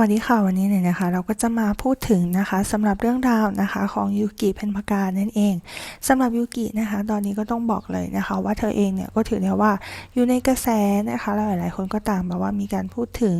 วัสดีค่ะวันนี้เนี่ยนะคะ เราก็จะมาพูดถึงนะคะสำหรับเรื่องราวนะคะของยูกิเพนพกานั่นเองสำหรับยูกินะคะ ตอนนี้ก็ต้องบอกเลยนะคะ ว่าเธอเองเนี่ยก็ถือได้ว่าอยู่ในกระแสนะคะแล้วหลายๆคนก็ต่างแบบว่ามีการพูดถึง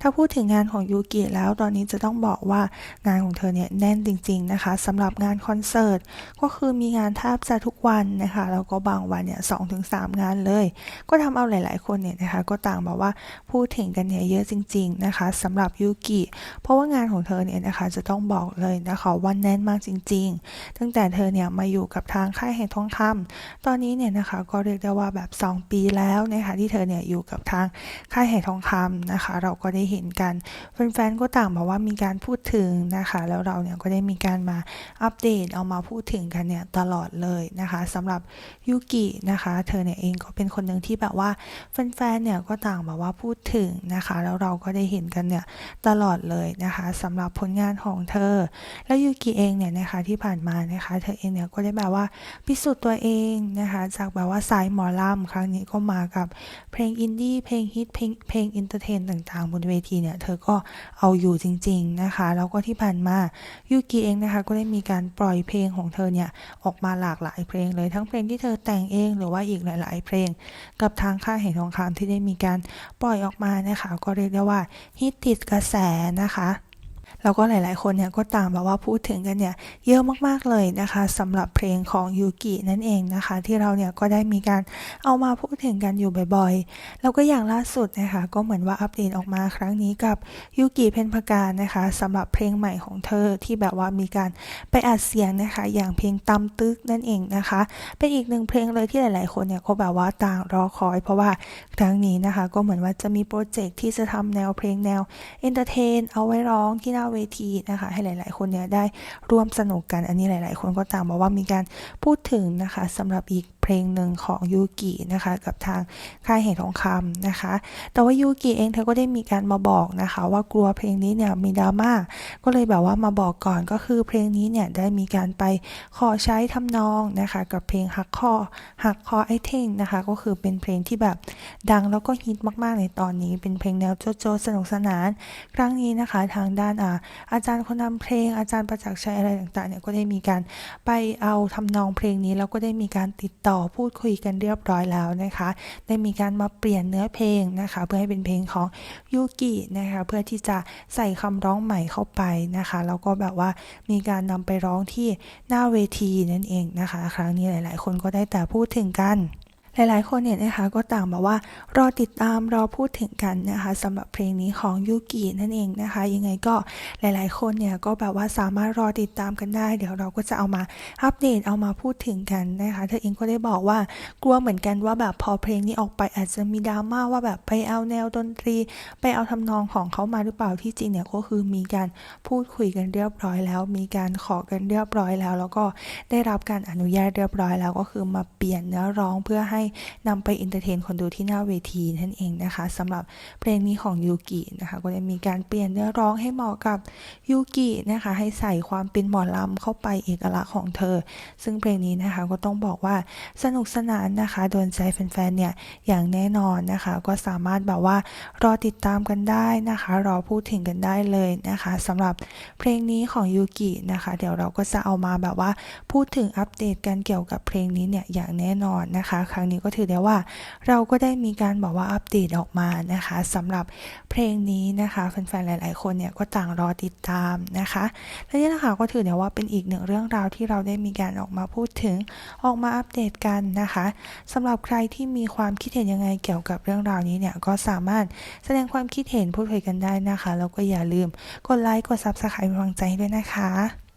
ถ้าพูดถึงงานของยูกิแล้วตอนนี้จะต้องบอกว่างานของเธอเนี่ยแน่นจริง ๆนะคะสำหรับงานคอนเสิร์ตก็คือมีงานแทบจะทุกวันนะคะแล้วก็บางวันเนี่ยสองถึงสามงานเลย ก็ทำเอาหลาย ๆคนเนี่ยนะคะก็ต่างแบบว่าพูดถึงกันเนี่ยเยอะจริง ๆนะคะสำหรับยูกิ เพราะว่างานของเธอเนี่ยนะคะจะต้องบอกเลยนะคะว่าแน่นมากจริง ๆ ตั้งแต่เธอเนี่ยมาอยู่กับทางค่ายแห่งทองคำตอนนี้เนี่ยนะคะก็เรียกได้ว่าแบบ 2 ปีแล้วนะคะที่เธอเนี่ยอยู่กับทางค่ายแห่งทองคำนะคะ เราก็ได้เห็นกันแฟนๆก็ต่างบอกว่ามีการพูดถึงนะคะ แล้วเราเนี่ยก็ได้มีการมาอัปเดตเอามาพูดถึงกันเนี่ยตลอดเลยนะคะสำหรับยูกินะคะ เธอเนี่ยเองก็เป็นคนหนึ่งที่แบบว่าแฟนๆเนี่ยก็ต่างแบบว่าพูดถึงนะคะ แล้วเราก็ได้เห็นกันเนี่ยตลอดเลยนะคะสำหรับผลงานของเธอ แล้วยูกิเองเนี่ยนะคะที่ผ่านมานะคะเธอเองเนี่ยก็ได้แบบว่าพิสูจน์ตัวเองนะคะจากแบบว่าสายหมอลำครั้งนี้ก็มากับเพลงอินดี้เพลงฮิตเพลงเพลงอินเตอร์เทนต่างๆ บนเวทีเนี่ยเธอก็เอาอยู่จริง ๆนะคะ แล้วก็ที่ผ่านมายูกิเองนะคะก็ได้มีการปล่อยเพลงของเธอเนี่ยออกมาหลากหลายเพลงเลยทั้งเพลงที่เธอแต่งเองหรือว่าอีกหลาย ๆ เพลง กับทางค่ายแห่งทองคำที่ได้มีการปล่อยออกมานะคะก็เรียกได้ว่าฮิตติดกระแสแสนะคะ แล้วก็หลาย ๆ คนเนี่ยก็ต่างแบบว่าพูดถึงกันเนี่ยเยอะมากๆเลยนะคะสำหรับเพลงของยูกินั่นเองนะคะ ที่เราเนี่ยก็ได้มีการเอามาพูดถึงกันอยู่บ่อย ๆ แล้วก็อย่างล่าสุดนะคะก็เหมือนว่าอัปเดตออกมาครั้งนี้กับยูกิเพนพการนะคะสำหรับเพลงใหม่ของเธอที่แบบว่ามีการไปอัดเสียงนะคะอย่างเพลงตำตึกนั่นเองนะคะ เป็นอีกหนึ่งเพลงเลยที่หลาย ๆ คนเนี่ยก็แบบว่าต่างรอคอย เพราะว่าครั้งนี้นะคะก็เหมือนว่าจะมีโปรเจกต์ที่จะทำแนวเพลงแนวเอนเตอร์เทนเอาไว้ร้องที่น้าเวทีนะคะให้หลาย ๆ คนเนี่ยได้ร่วมสนุกกันอันนี้หลาย ๆ คนก็ต่างบอกว่ามีการพูดถึงนะคะสำหรับอีก เพลงหนึ่งของยูกินะคะกับทางค่ายเหตุทองคำนะคะ แต่ว่ายูกิเองเธอก็ได้มีการมาบอกนะคะว่ากลัวเพลงนี้เนี่ยมีดราม่าก็เลยแบบว่ามาบอกก่อนก็คือเพลงนี้เนี่ยได้มีการไปขอใช้ทำนองนะคะกับเพลงฮักคอฮักคอไอเทงนะคะก็คือเป็นเพลงที่แบบดังแล้วก็ฮิตมากๆในตอนนี้ เป็นเพลงแนวโจโจสนุกสนาน ครั้งนี้นะคะทางด้านอาอาจารย์คนนำเพลงอาจารย์ประจักษ์ชัยอะไรต่างๆเนี่ยก็ได้มีการไปเอาทำนองเพลงนี้แล้วก็ได้มีการติดต่อพูดคุยกันเรียบร้อยแล้วนะคะ ได้มีการมาเปลี่ยนเนื้อเพลงนะคะ เพื่อให้เป็นเพลงของยูกินะคะ เพื่อที่จะใส่คำร้องใหม่เข้าไปนะคะแล้วก็แบบว่ามีการนำไปร้องที่หน้าเวทีนั่นเองนะคะ ครั้งนี้หลาย ๆ คนก็ได้แต่พูดถึงกัน หลายๆ คนเนี่ยนะคะก็ต่างแบบว่ารอติดตามรอพูดถึงกันนะคะสำหรับเพลงนี้ของยูกินั่นเองนะคะ ยังไงก็หลายๆ คนเนี่ยก็แบบว่าสามารถรอติดตามกันได้ เดี๋ยวเราก็จะเอามาอัปเดตเอามาพูดถึงกันนะคะเธอเองก็ได้บอกว่ากลัวเหมือนกันว่าแบบพอเพลงนี้ออกไปอาจจะมีดราม่าว่าแบบไปเอาแนวดนตรี ไปเอาทำนองของเขามาหรือเปล่าที่จริงเนี่ยก็คือมีการพูดคุยกันเรียบร้อยแล้ว มีการขอกันเรียบร้อยแล้ว แล้วก็ได้รับการอนุญาตเรียบร้อยแล้วก็คือมาเปลี่ยนเนื้อร้องเพื่อให้นำไปอินเตอร์เทนคนดูที่หน้าเวทีนั่นเองนะคะสำหรับเพลงนี้ของยูกินะคะก็จะมีการเปลี่ยนเนื้อร้องให้เหมาะกับยูกินะคะให้ใส่ความเป็นหมอลำเข้าไปเอกลักษณ์ของเธอ ซึ่งเพลงนี้นะคะก็ต้องบอกว่าสนุกสนานนะคะโดนใจแฟนๆเนี่ยอย่างแน่นอนนะคะก็สามารถแบบว่ารอติดตามกันได้นะคะรอพูดถึงกันได้เลยนะคะสำหรับเพลงนี้ของยูกินะคะเดี๋ยวเราก็จะเอามาแบบว่าพูดถึงอัปเดตกันเกี่ยวกับเพลงนี้เนี่ยอย่างแน่นอนนะคะ ครั้งนี้ก็ถือได้ว่า เราก็ได้มีการบอกว่าอัปเดตออกมานะคะสำหรับเพลงนี้นะคะแฟนๆหลาย ๆ คนเนี่ยก็ต่างรอติดตามนะคะและนี่นะคะก็ถือได้ว่าเป็นอีกหนึ่งเรื่องราวที่เราได้มีการออกมาพูดถึงออกมาอัปเดตกันนะคะสำหรับใครที่มีความคิดเห็นยังไงเกี่ยวกับเรื่องราวนี้เนี่ยก็สามารถแสดงความคิดเห็นพูดคุยกันได้นะคะแล้วก็อย่าลืมกดไลค์กดซับสไครป์กำลังใจด้วยนะคะ